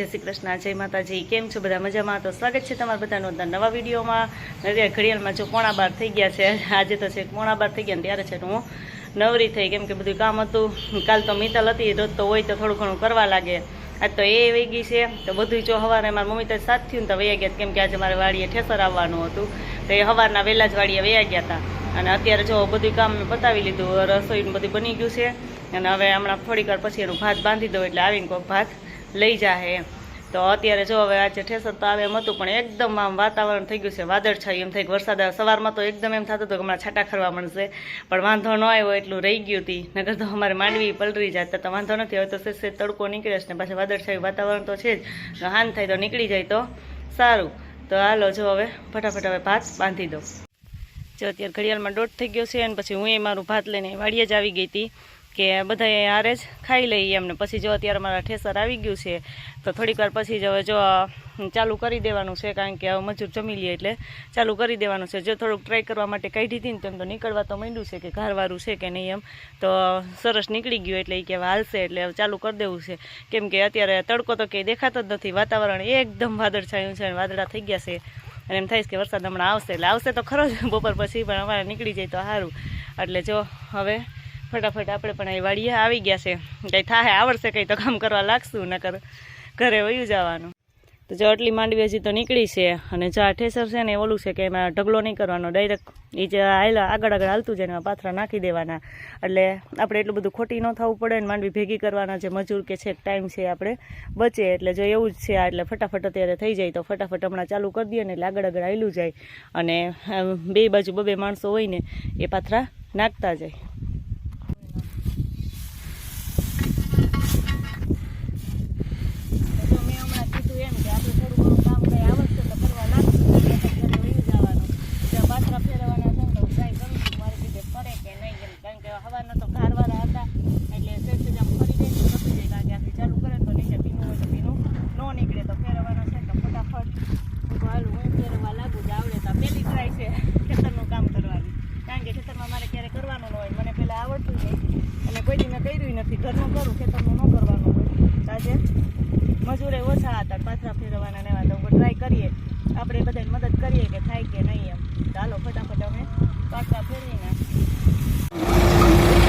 જય શ્રી કૃષ્ણ, જય માતાજી કેમ છો બધા મજામાં? તો સ્વાગત છે તમારા બધાનું નવા વિડીયોમાં. અત્યારે ઘડિયાળમાં જો પોણા બાર થઈ ગયા છે, આજે તો છે પોણા બાર થઈ ગયા ત્યારે છે હું નવરી થઈ, કેમ કે બધું કામ હતું. કાલ તો મિતલ હતી, રોજ તો હોય તો થોડું ઘણું કરવા લાગે. આજ તો એ વહી ગઈ છે, તો બધું જો સવારે મારા મમ્મી તો સાથ થયું તો વયા ગયા કેમ કે આજે મારે વાડીએ ઠેસર આવવાનું હતું. તો એ સવારના વહેલા જ વાડીએ વયા ગયા હતા. અને અત્યારે જો બધું કામ મેં પતાવી લીધું, રસોઈનું બધું બની ગયું છે. અને હવે હમણાં થોડીક વાર પછી એનું ભાત બાંધી દઉં એટલે આવીને કોઈક ભાત લઈ જાહે એમ. તો અત્યારે જો હવે આજે ઠેસર તો આવે એમ હતું, પણ એકદમ આમ વાતાવરણ થઈ ગયું છે, વાદળછાયું એમ થઈ કે વરસાદ. સવારમાં તો એકદમ એમ થતું હતું કે હમણાં છાંટા ખરવા મળશે, પણ વાંધો ન આવ્યો, એટલું રહી ગયું હતી નગર તો અમારે માંડવી પલરી જાય, તો વાંધો નથી, હવે તો સેજ તડકો નીકળે છે ને પાછા વાદળછાયું વાતાવરણ તો છે જ. હાન થાય તો નીકળી જાય તો સારું. તો હાલો જો હવે ફટાફટ હવે ભાત બાંધી દો જો અત્યારે ઘડિયાળમાં દોઢ થઈ ગયો છે, અને પછી હું એ મારું ભાત લઈને વાડીએ જ આવી ગઈ હતી કે બધા હારે જ ખાઈ લઈએ એમને. પછી જો અત્યારે મારા ઠેસર આવી ગયું છે, તો થોડીક વાર પછી જ હવે જો ચાલુ કરી દેવાનું છે, કારણ કે હવે મજૂર જમી લઈએ એટલે ચાલુ કરી દેવાનું છે. જો થોડુંક ટ્રાય કરવા માટે કાઢી હતી ને તેમ તો નીકળવા તો માંડ્યું છે કે ઘરવાળું છે કે નહીં એમ, તો સરસ નીકળી ગયું એટલે એ કે હાલશે એટલે હવે ચાલુ કરી દેવું છે. કેમ કે અત્યારે તડકો તો કંઈ દેખાતો જ નથી. વાતાવરણ એકદમ વાદળછાયું છે અને વાદળા થઈ ગયા છે. અને એમ થાય છે કે વરસાદ હમણાં આવશે એટલે આવશે તો ખરો જ. બપોર પછી પણ અમારે નીકળી જાય તો સારું. એટલે જો હવે ફટાફટ આપણે પણ અહીં વાડીએ આવી ગયા છે. કંઈ થાય આવડશે કંઈ તો કામ કરવા લાગશું, નકર ઘરે વયું જવાનું. તો જો આટલી માંડવી હજી તો નીકળી છે અને જો આ ઠેસર છે ને ઓલું છે કે એમાં ઢગલો નહીં કરવાનો ડાયરેક્ટ એ જે આયલા આગળ આગળ હાલતું જાય એમાં પાથરા નાખી દેવાના. એટલે આપણે એટલું બધું ખોટી ન થવું પડે ને માંડવી ભેગી કરવાના જે મજૂર કે છે ટાઈમ છે આપણે બચે. એટલે જો એવું જ છે એટલે ફટાફટ અત્યારે થઈ જાય તો ફટાફટ હમણાં ચાલુ કરી દઈએ ને એટલે આગળ આગળ હાલ્યું જાય. અને બે બાજુ બબે માણસો હોય ને એ પાથરા નાખતા જાય તો મેં હમણાં કીધું એમ કે આપણે થોડું ઘણું કામ કંઈ આવડશે તો કરવા લાગશું તો ઘરે વયું જવાનું ત્યાં પાથરા ફેરવવાના છે ને તો ટ્રાય કરું છું મારે કીધે કરે કે નહીં એમ કારણ તો ઘરવાળા હતા. એટલે સેજ આમ ફરી જાય તો થતી જાય કારણ કે આથી ચાલુ કરે તો નીચે પીનું હોય તો પીનું ન નીકળે તો ફેરવવાનો છે તો ફટાફટ. હું હાલું હું ફેરવવા લાગુ જ આવડે તો પેલી ટ્રાય છે ખેતરનું કામ કરવાની. કારણ કે ખેતરમાં મારે ક્યારે કરવાનું ન હોય મને પહેલાં આવડતું નહીં. અને કોઈ દી મેં કર્યું નથી. ઘરનું કરું, ખેતરનું ન કરવાનું હોય. આજે મજૂરે ઓછા હતા, પાછા ફેરવવાના ને એવા. તો ટ્રાય કરીએ. આપણે બધાને મદદ કરીએ કે થાય કે નહીં એમ. ચાલો ફટાફટ અમે ก็จะเพื่อนนะ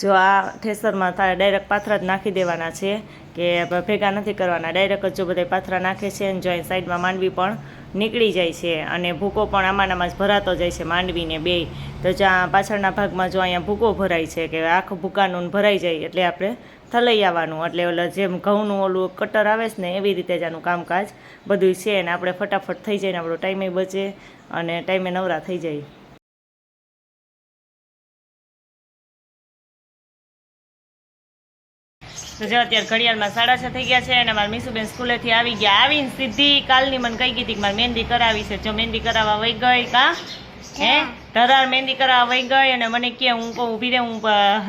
જો આ ઠેસરમાં ડાયરેક્ટ પાથરા જ નાખી દેવાના છે, કે ભેગા નથી કરવાના. ડાયરેક્ટ જ બધા પાથરા નાખે છે અને જો અહીં સાઈડમાં માંડવી પણ નીકળી જાય છે અને ભૂકો પણ આમાં આમાં જ ભરાતો જાય છે માંડવીને બે. તો જ્યાં પાછળના ભાગમાં જો અહીંયા ભૂકો ભરાય છે, કે આખું ભૂકાનું ભરાઈ જાય એટલે આપણે થલઈ આવવાનું. એટલે ઓલા જેમ ઘઉંનું ઓલું કટર આવે છે ને, એવી રીતે જ આનું કામકાજ બધું છે અને આપણે ફટાફટ થઈ જાય ને, આપણો ટાઈમે બચે અને ટાઈમે નવરા થઈ જાય. તો જો અત્યારે ઘડિયાળમાં સાડા છ થઈ ગયા છે અને મારા મીસુબેન સ્કૂલેથી આવી ગયા. આવીને સીધી કાલની મને કહી ગઈ કે મારે મહેંદી કરાવી છે. જો મહેંદી કરાવવા વહી ગઈ કા? હે? ધરાર મહેંદી કરાવવા વહી ગઈ અને મને કે હું કહું ઊભી રહે હું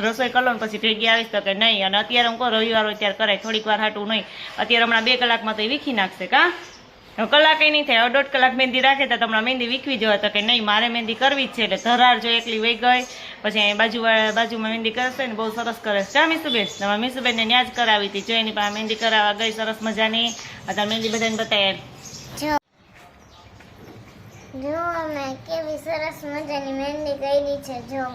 રસોઈ કરો ને પછી ભેગી આવીશ તો કે નહીં. અને અત્યારે હું કહું રવિવાર હોય ત્યારે કરાય થોડીક વાર હાટું નહીં. અત્યારે હમણાં બે કલાકમાં તો એ વીખી નાખશે કા? કલાકે નહીં થાય દોઢ કલાક મહેંદી રાખે તો તમારે મહેંદી વીખવી જવા તો કે નહીં મારે મહેંદી કરવી જ છે એટલે ધરાર જો એકલી વહી ગઈ પછી અહીં બાજુ બાજુમાં મહેંદી કરશે ને બહુ સરસ કરે છે. કા મીસુબેન તમારા મીસુબેનને ન્યા જ કરાવી હતી. જો એની પાસે મહેંદી કરાવવા ગઈ સરસ મજાની. અત્યારે મહેંદી બધાને બતાવે. જો અમે કેવી સરસ મજાની મહેંદી કરી છે જો.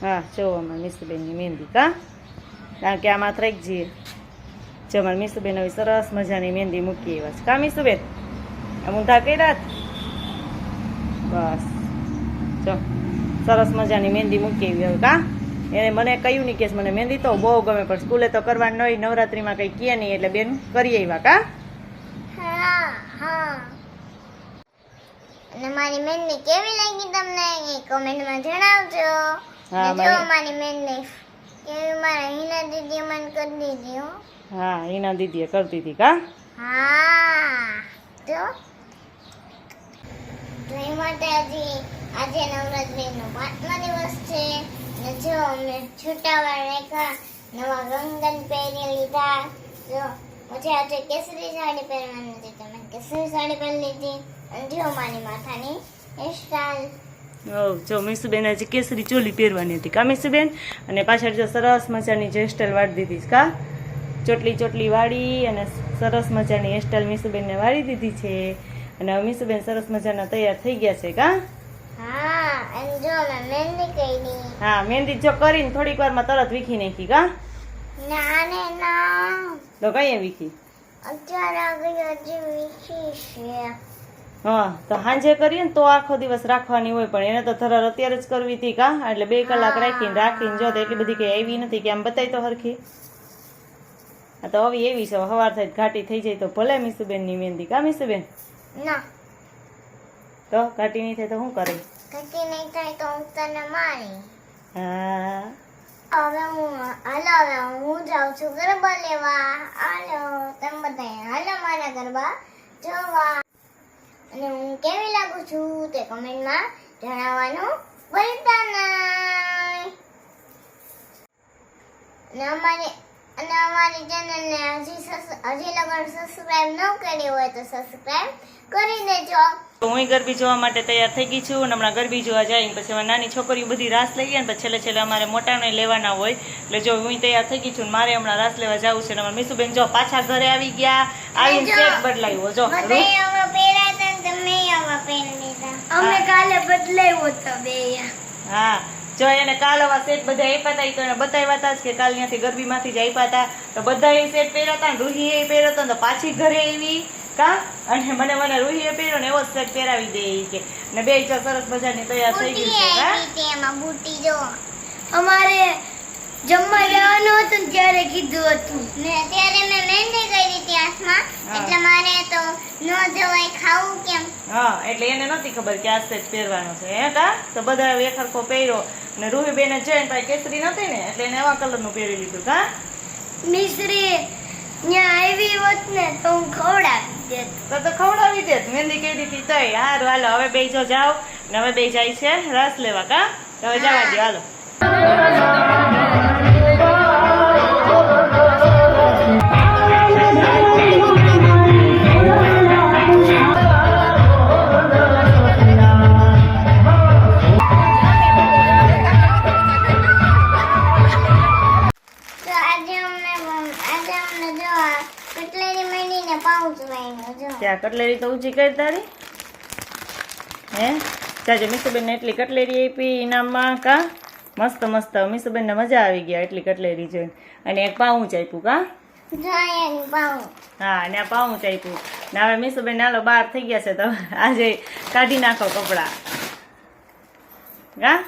હા જો મીસુબેનની મહેંદી કા? કારણ કે આમાં ત્રેક જઈએ જો અમારા મીસુબેન સરસ મજાની મહેંદી મૂકી એવા છે. કા મીસુબેન? આમ ઊંધા કર્યા બસ. જો સરસ મજાની મહેંદી મૂકી હવે કા? એને મને કહ્યું નહીં કે મને મહેંદી તો બહુ ગમે પણ સ્કૂલે તો કરવાની ન હોય નવરાત્રીમાં કંઈ કહે નહીં એટલે બેન કરી આવ્યા કા? અને મારી મહેંદી કેવી લાગી તમને એ કોમેન્ટમાં જણાવજો. હા, જો મારી મહેંદી કેવી મારા હિના દીદીએ મને કરી દીધી હા. હિના દીદીએ કરતી હતી કા? હા જો. માટે હજી આજે નવરાત્રીનો પાંચમો દિવસ છે. ને જો અમે છૂટાવા રાખ્યા નવા ગંગન પહેરી લીધા. જો, પછી આજે કેસરી સાડી પહેરવાની હતી. તો મેં કેસરી સાડી પહેરી લીધી. અને જો મારી માથાની હેરસ્ટાઈલ જો મીસુબેન આજે કેસરી ચોલી પહેરવાની હતી. કા મીસુબેન? અને પાછળ જો સરસ મજાની જે હેરસ્ટાઈલ વાળી દીધી કા? ચોટલી ચોટલી વાળી અને સરસ મજાની હેરસ્ટાઈલ મીસુબેનને વાળી દીધી છે. અને હવે મીસુબેન સરસ મજાના તૈયાર થઈ ગયા છે કા? હા મહેંદી જો કરીને થોડીક વારમાં તરત વીખી નાખી કા? ના ને ના. તો કઈ વીખી? હા તો સાંજે કરીએ ને તો આખો દિવસ રાખવાની હોય પણ એને તો થરાર અત્યારે જ કરવી હતી કા? એટલે બે કલાક રાખીને રાખીને જો એટલી બધી કઈ આવી નથી કે આમ બતાવી તો હરખી. આ તો હવે એવી છે સવાર થાય ઘાટી થઈ જાય તો ભલે મીસુબેનની મહેંદી કા મીસુબેન? ના. તો ઘાટી નહીં થાય તો શું કરે ઘટી નહીં થાય તો હું તને મારી હા. હવે હું હાલો હવે હું જાઉં છું ગરબા લેવા. હાલો તમે બધા હાલો મારા ગરબા જોવા. અને હું કેવી લાગુ છું તે કમેન્ટમાં જણાવવાનું ભૂલતા નહીં. અને અમારી અને અમારી ચેનલને હજી હજી લગન સબસ્ક્રાઇબ ન કરી હોય તો સબસ્ક્રાઇબ કરી દેજો. તો હું ગરબી જોવા માટે તૈયાર થઈ ગઈ છું અને હમણાં ગરબી જોવા જાય પછી અમારી નાની છોકરીઓ બધી રાસ લઈ ગયા ને પછી છેલ્લે છેલ્લે અમારે મોટાને લેવાના હોય. એટલે જો હું તૈયાર થઈ ગઈ છું મારે હમણાં રાસ લેવા જવું છે અમારા મીસુબેન જો પાછા ઘરે આવી ગયા. આવીને. સેટ બદલાવ્યો જો. અમે કાલે બદલાવ્યો બે હા. જો એને કાલ આવા સેટ બધા આપ્યા હતા તો એને બતાવ્યા હતા કે કાલ ત્યાંથી ગરબીમાંથી જ આપ્યા હતા તો બધા એ સેટ પહેર્યા હતા રૂહીએ પહેર્યો હતો તો પાછી ઘરે આવી કા? અને મને મને રૂહીએ પહેર્યો ને એવો સેટ પહેરાવી દે કે. ને બે જો સરસ મજાની તૈયાર થઈ ગઈ છે એમાં બુટી જો. અમારે જમવા જવાનું હતું ત્યારે કીધું હતું. ને ત્યારે મેં મહેંદી કરી હા. એટલે મારે તો ન જવાય ખાવું કેમ? હા એટલે એને નહોતી ખબર કે આ સેટ પહેરવાનો છે હે કા? તો બધા એક હરખો પહેર્યો. ને રૂહી બેને જોઈને ભાઈ કેસરી નહોતી ને એટલે એને એવા કલરનું પહેરી લીધું કા? મિશ્રી ત્યાં આવી હોત ને તો હું ખવડાવી દેત. તો તો ખવડાવી દેત. મહેંદી કહી દીધી તઈ હારું હાલો હવે બે જો જાઓ. ને હવે બે જાય છે રસ લેવા કા? હવે જવા દે હાલો. જો ત્યાં કટલેરી તો ઊંચી કરી તારી. હે? ચાચે મીસુબેનને એટલી કટલેરી આપી ઇનામમાં કા? મસ્ત મસ્ત. મીસુબેનને મજા આવી ગયા એટલી કટલેરી જોઈને અને એક પાઉચ આપ્યું કા? જો હા અને આ પાઉચ આપ્યું. ને હવે મીસુબેન નાલો બહાર થઈ ગયા છે તો આજે કાઢી નાખો કપડાં. હા.